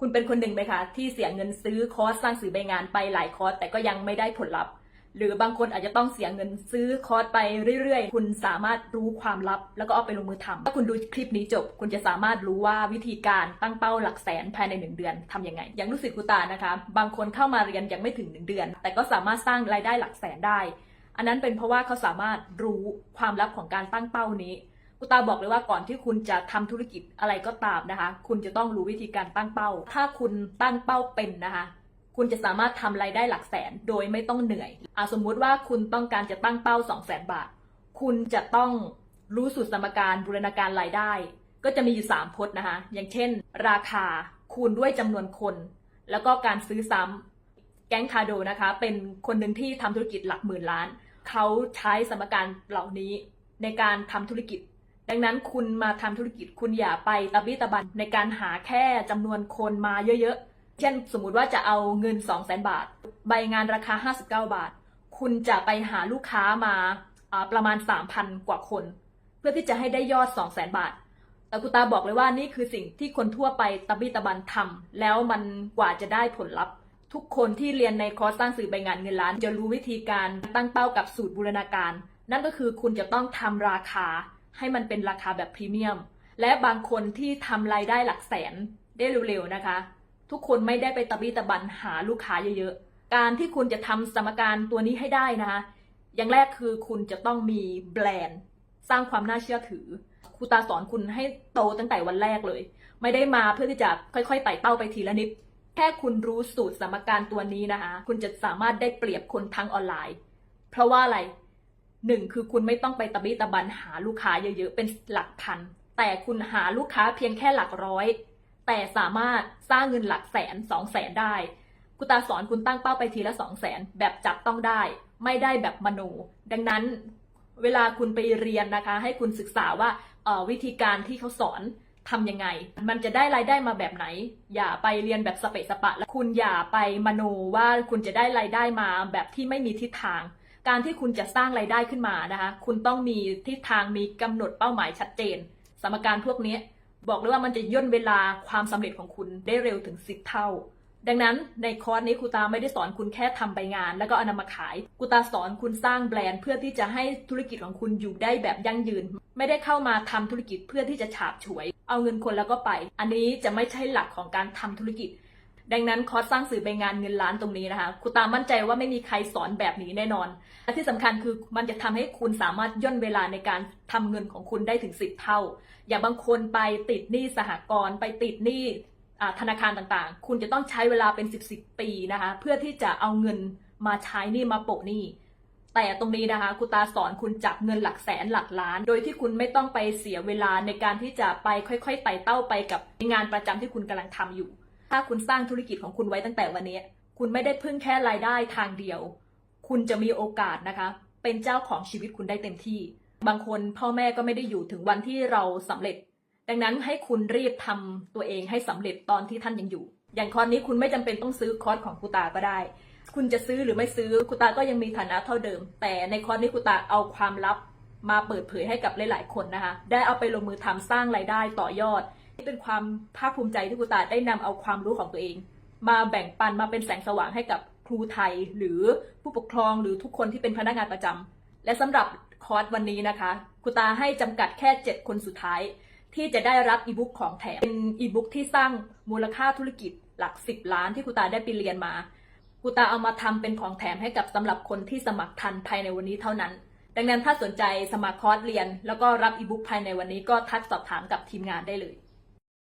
คุณเป็นคนหนึ่งไหมคะที่เสียเงินซื้อคอร์สสร้างสื่อใบงานไปหลายคอร์สแต่ก็ยังไม่ได้ผลลัพธ์ หรือบางคนอาจจะต้องเสียเงินซื้อคอร์สไปเรื่อยๆ คุณสามารถรู้ความลับ แล้วก็เอาไปลงมือทำถ้าคุณดูคลิปนี้จบ คุณจะสามารถรู้ว่าวิธีการตั้งเป้าหลักแสนภายในหนึ่งเดือนทำยังไง อย่างลูกศิษย์ครูตานะคะ บางคนเข้ามาเรียนยังไม่ถึงหนึ่งเดือน แต่ก็สามารถสร้างรายได้หลักแสนได้ อันนั้นเป็นเพราะว่าเขาสามารถรู้ความลับของการตั้งเป้านี้ ครูตาบอกเลยว่าก่อนที่คุณจะทำธุรกิจอะไรก็ตามนะคะ คุณจะต้องรู้วิธีการตั้งเป้า ถ้าคุณตั้งเป้าเป็นนะคะคุณจะสามารถทำรายได้หลักแสนโดยไม่ต้องเหนื่อยอะสมมุติว่าคุณต้องการจะตั้งเป้า 2 0 0 0 0 0บาท คุณจะต้องรู้สูตรสมการบูรณาการรายได้ ก็จะมีอยู่ 3พจน์นะคะ อย่างเช่น ราคาคูณด้วยจำนวนคน แล้วก็การซื้อซ้ำแก๊งคาโดนะคะ เป็นคนหนึ่งที่ทำธุรกิจหลักหมื่นล้าน เขาใช้สมการเหล่านี้ในการทำธุรกิจ ดังนั้นคุณมาทำธุรกิจคุณอย่าไปตะบี้ตะบันในการหาแค่จำนวนคนมาเยอะๆ เช่นสมมุติว่าจะเอาเงิน 2 0 0 0 0 0 บาท ใบงานราคา 59 บาท คุณจะไปหาลูกค้ามาประมาณ 3,000 กว่าคน เพื่อที่จะให้ได้ยอด 2 0 0 0 0 0 บาท แต่กุตาบอกเลยว่านี่คือสิ่งที่คนทั่วไปตะบี้ตะบันทำแล้วมันกว่าจะได้ผลลัพธ์ ทุกคนที่เรียนในคอร์สสร้างสื่อใบงานเงินล้าน จะรู้วิธีการตั้งเป้ากับสูตรบูรณาการ นั่นก็คือคุณจะต้องทำราคา ให้มันเป็นราคาแบบพรีเมียม และบางคนที่ทำรายได้หลักแสนได้เร็วๆนะคะ ทุกคนไม่ได้ไปตะบี้ตะบันหาลูกค้าเยอะๆ การที่คุณจะทำสมการตัวนี้ให้ได้นะคะ อย่างแรกคือคุณจะต้องมีแบรนด์ สร้างความน่าเชื่อถือครูตาสอนคุณให้โตตั้งแต่วันแรกเลย ไม่ได้มาเพื่อที่จะค่อยๆไต่เต้าไปทีละนิด แค่คุณรู้สูตรสมการตัวนี้นะคะ คุณจะสามารถได้เปรียบคนทั้งออนไลน์ เพราะว่าอะไร หนึ่งคือคุณไม่ต้องไปตะบี้ตะบันหาลูกค้าเยอะๆ เป็นหลักพัน แต่คุณหาลูกค้าเพียงแค่หลักร้อย แต่สามารถสร้างเงินหลักแสนสองแสนได้คุณตาสอนคุณตั้งเป้าไปทีละสองแสนแบบจับต้องได้ ไม่ได้แบบมโน ดังนั้นเวลาคุณไปเรียนนะคะ ให้คุณศึกษาว่าออวิธีการที่เขาสอนทำยังไง มันจะได้รายได้มาแบบไหน อย่าไปเรียนแบบสเปะสปะ แล้วคุณอย่าไปมโนว่าคุณจะได้รายได้มาแบบที่ไม่มีทิศทาง การที่คุณจะสร้างรายได้ขึ้นมานะคะ คุณต้องมีทิศทางมีกำหนดเป้าหมายชัดเจน สมการพวกนี้บอกเลยว่ามันจะย่นเวลาความสำเร็จของคุณได้เร็วถึง10เท่า ดังนั้นในคอร์สนี้ครูตาไม่ได้สอนคุณแค่ทำใบงาน แล้วก็เอานำมาขายครูตาสอนคุณสร้างแบรนด์เพื่อที่จะให้ธุรกิจของคุณอยู่ได้แบบยั่งยืน ไม่ได้เข้ามาทำธุรกิจเพื่อที่จะฉาบฉวย เอาเงินคนแล้วก็ไป อันนี้จะไม่ใช่หลักของการทำธุรกิจ ดังนั้นคอร์สสร้างสื่อใบงานเงินล้านตรงนี้นะคะครูตามั่นใจว่าไม่มีใครสอนแบบนี้แน่นอน และที่สำคัญคือมันจะทำให้คุณสามารถย่นเวลาในการทำเงินของคุณได้ถึง10เท่า อย่างบางคนไปติดหนี้สหกรณ์ไปติดหนี้ธนาคารต่างๆ คุณจะต้องใช้เวลาเป็น10บสปีนะคะ เพื่อที่จะเอาเงินมาใช้หนี้มาโปะหนี้แต่ตรงนี้นะคะครูตาสอนคุณจับเงินหลักแสนหลักล้าน โดยที่คุณไม่ต้องไปเสียเวลาในการที่จะไปค่อยๆไต่เต้าไปกับงานประจำที่คุณกำลังทำอยู่ ถ้าคุณสร้างธุรกิจของคุณไว้ตั้งแต่วันนี้ คุณไม่ได้พึ่งแค่รายได้ทางเดียว คุณจะมีโอกาสนะคะ เป็นเจ้าของชีวิตคุณได้เต็มที่ บางคนพ่อแม่ก็ไม่ได้อยู่ถึงวันที่เราสำเร็จ ดังนั้นให้คุณรีบทำตัวเองให้สำเร็จตอนที่ท่านยังอยู่ อย่างคอร์สนี้คุณไม่จำเป็นต้องซื้อคอร์สของครูตาก็ได้ คุณจะซื้อหรือไม่ซื้อครูตาก็ยังมีฐานะเท่าเดิม แต่ในคอร์สนี้ครูตาเอาความลับมาเปิดเผยให้กับหลาย ๆ คนนะคะ ได้เอาไปลงมือทำสร้างรายได้ต่อยอด นี่เป็นความภาคภูมิใจที่ครูตาได้นำเอาความรู้ของตัวเอง มาแบ่งปันมาเป็นแสงสว่างให้กับครูไทย หรือผู้ปกครองหรือทุกคนที่เป็นพนักงานประจำและสำหรับคอร์สวันนี้นะคะครูตาให้จำกัดแค่ 7 คนสุดท้าย ที่จะได้รับอีบุ๊กของแถมเป็นอีบุ๊กที่สร้างมูลค่าธุรกิจหลัก 10 ล้านที่ครูตาได้ไปเรียนมาครูตาเอามาทำเป็นของแถมให้กับสำหรับคนที่สมัครทันภายในวันนี้เท่านั้นดังนั้นถ้าสนใจสมัครคอร์สเรียน แล้วก็รับอีบุ๊กภายในวันนี้ก็ทักสอบถามกับทีมงานได้เลย